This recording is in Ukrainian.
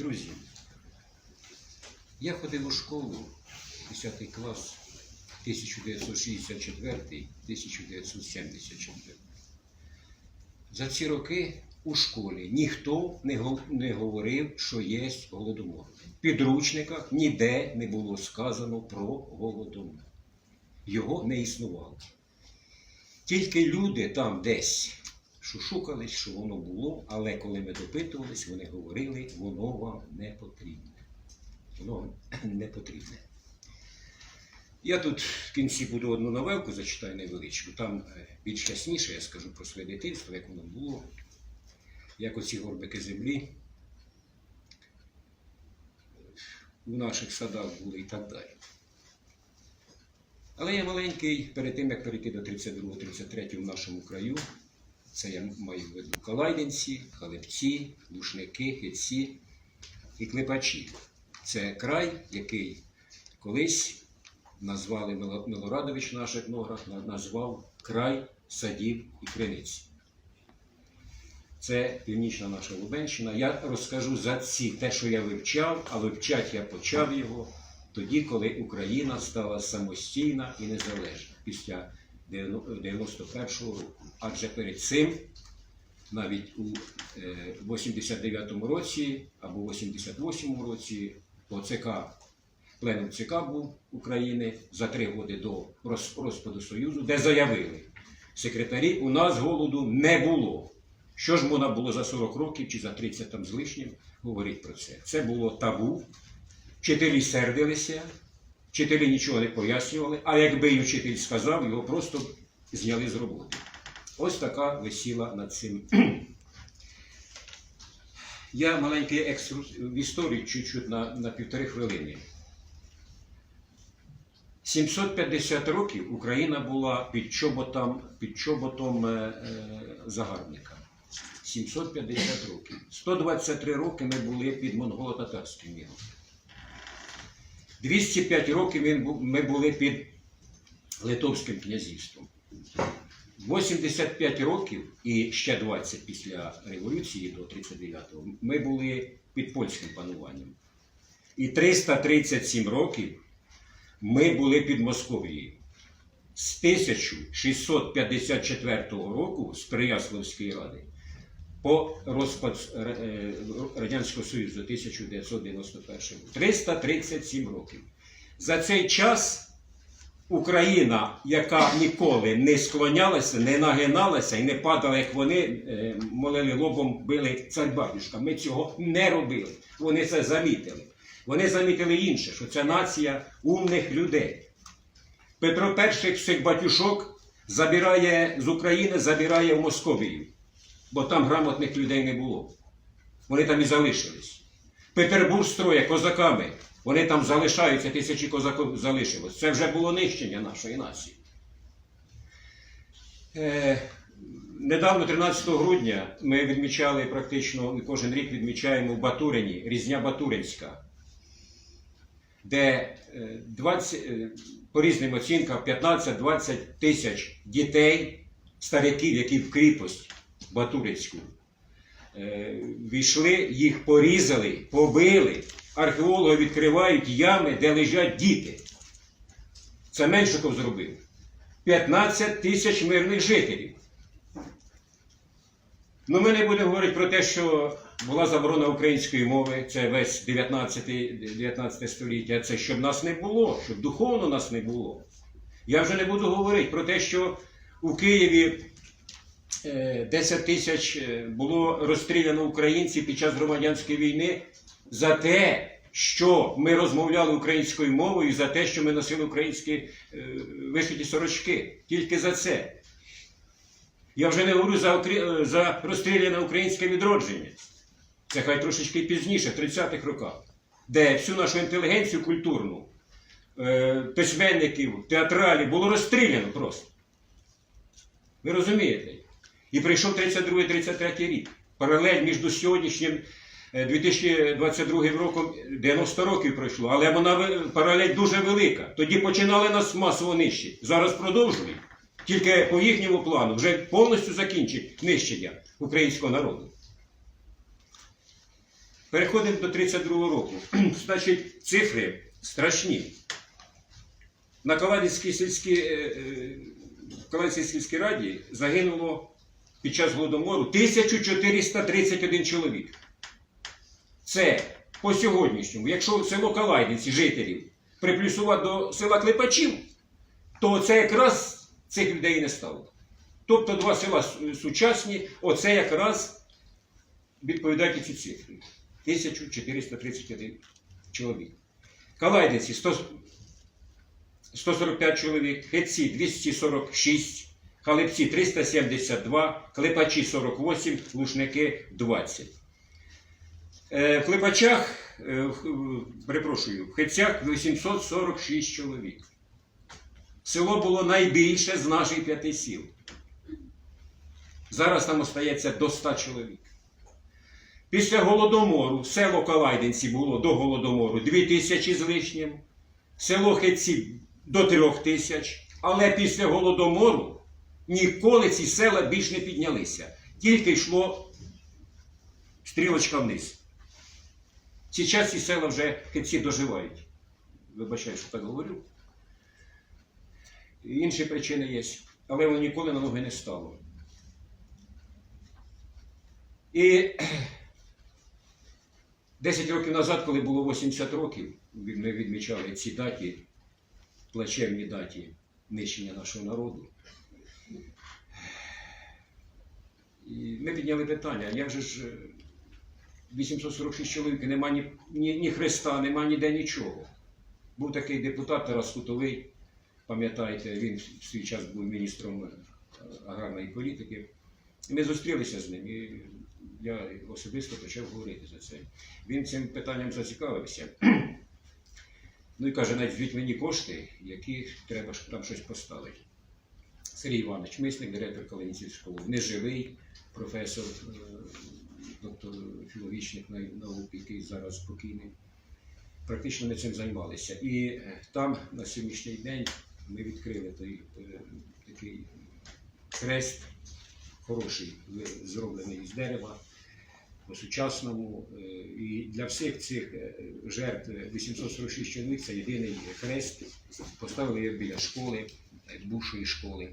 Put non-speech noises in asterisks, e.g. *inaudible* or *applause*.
Друзі, я ходив у школу 10 клас 1964-1974. За ці роки у школі ніхто не, говорив, що є голодомор. В підручниках ніде не було сказано про голодомор. Його не існувало. Тільки люди там десь шушукались, що воно було, але коли ми допитувались, вони говорили, воно вам не потрібне. Воно вам *clears throat* не потрібне. Я тут в кінці буду одну новелку зачитаю невеличку. Там е, більш ясніше я скажу про своє дитинство, як воно було, як оці горбики землі у наших садах були і так далі. Але я маленький, перед тим як перейти до 32-33 в нашому краю, це я маю в виду Калайденці, Халепці, Лушники, Хитці і Клепачі. Це край, який колись назвали Мило- Милорадович наш етнограф, назвав край садів і криниць. Це північна наша Лубенщина. Я розкажу за ці те, що я вивчав, а вивчати я почав його тоді, коли Україна стала самостійна і незалежна після 91-го року. Адже перед цим, навіть у е, 89-му році або 88-му році, по ЦК пленум ЦК був України за три роки до роз- розпаду Союзу, де заявили, секретарі, у нас голоду не було. Що ж можна було за 40 років чи за 30 там з лишнім говорити про це? Це було табу. Вчителі сердилися, вчителі нічого не пояснювали, а якби і вчитель сказав, його просто зняли з роботи. Ось така висіла над цим. Я маленький екскурс в історію чуть-чуть на, на півтори хвилини. 750 років Україна була під чоботом, під чоботом е, е, загарбника. 750 років. 123 роки ми були під монголо-татарським міром. 205 років ми були під Литовським князівством. 85 років і ще 20 після революції до 39-го ми були під польським пануванням. І 337 років ми були під Московією. З 1654 року з Переяславської ради по розпад е, Радянського Союзу 1991 рік. 337 років. За цей час Україна, яка ніколи не склонялася, не нагиналася і не падала, як вони е, молили лобом, били цар батюшка. Ми цього не робили. Вони це замітили. Вони замітили інше, що це нація умних людей. Петро І всіх батюшок забирає з України, забирає в Московію, бо там грамотних людей не було. Вони там і залишились. Петербург строє козаками. Вони там залишаються, тисячі козаків залишилось. Це вже було нищення нашої нації. Е, недавно, 13 грудня, ми відмічали практично кожен рік відмічаємо в Батурині, Різня Батуринська, де е, 20, е, по різним оцінкам 15-20 тисяч дітей, стариків, які в кріпость Батуринську е, війшли, їх порізали, побили. Археологи відкривають ями, де лежать діти. Це Меншиков зробив. 15 тисяч мирних жителів. Ну, ми не будемо говорити про те, що була заборона української мови, це весь 19, 19 століття, це щоб нас не було, щоб духовно нас не було. Я вже не буду говорити про те, що у Києві 10 тисяч е, було розстріляно українців під час громадянської війни за те, що ми розмовляли українською мовою, за те, що ми носили українські е, вишиті сорочки. Тільки за це. Я вже не говорю за, е, за розстріляне українське відродження. Це хай трошечки пізніше, в 30-х роках, де всю нашу інтелігенцію культурну, е, письменників, театралів було розстріляно просто. Ви розумієте? І прийшов 32-33 рік. Паралель між сьогоднішнім е, 2022 роком 90 років пройшло, але вона паралель дуже велика. Тоді починали нас масово нищити. Зараз продовжують. Тільки по їхньому плану вже повністю закінчить нищення українського народу. Переходимо до 32 року. *clears throat* Значить, цифри страшні. На Каладівській сільській, е, е, Каладівській сільській раді загинуло під час Голодомору 1431 чоловік. Це по сьогоднішньому, якщо село Калайниці жителів приплюсувати до села Клепачів, то це якраз цих людей не стало. Тобто два села сучасні, оце якраз відповідають ці цифри. 1431 чоловік. Калайниці 145 чоловік, Хетці 246, Халепці 372, Клепачі 48, Лушники 20. Е, В Клепачах, е, в- перепрошую, в Хетцях 846 чоловік. Село було найбільше з наших п'яти сіл. Зараз там остається до 100 чоловік. Після Голодомору село Калайдинці було до Голодомору 2 тисячі з лишнім, село Хетці до 3 тисяч, але після Голодомору ніколи ці села більш не піднялися. Тільки йшло стрілочка вниз. Зараз ці села вже Хетці доживають. Вибачаю, що так говорю. Інші причини є, але воно ніколи на ноги не стало. І *clears throat* 10 років назад, коли було 80 років, ми відмічали ці даті, плачевні даті нищення нашого народу. І ми підняли питання, як же ж е, 846 чоловік, нема ні, ні, ні Христа, нема ніде нічого. Був такий депутат Тарас Кутовий, пам'ятаєте, він в свій час був міністром е, аграрної політики. І ми зустрілися з ним, і я особисто почав говорити за це. Він цим питанням зацікавився. *clears throat* Ну і каже, навіть мені кошти, які треба там щось поставити. Сергій Іванович, мисник, директор Калинівської школи, неживий професор, е, доктор філологічних наук, який зараз спокійний. Практично ми цим займалися. І е, там на сьогоднішній день ми відкрили той е, такий хрест, хороший, зроблений з дерева, по-сучасному. І для всіх цих жертв е, 846 чоловік це єдиний хрест. Поставили його біля школи, бувшої школи.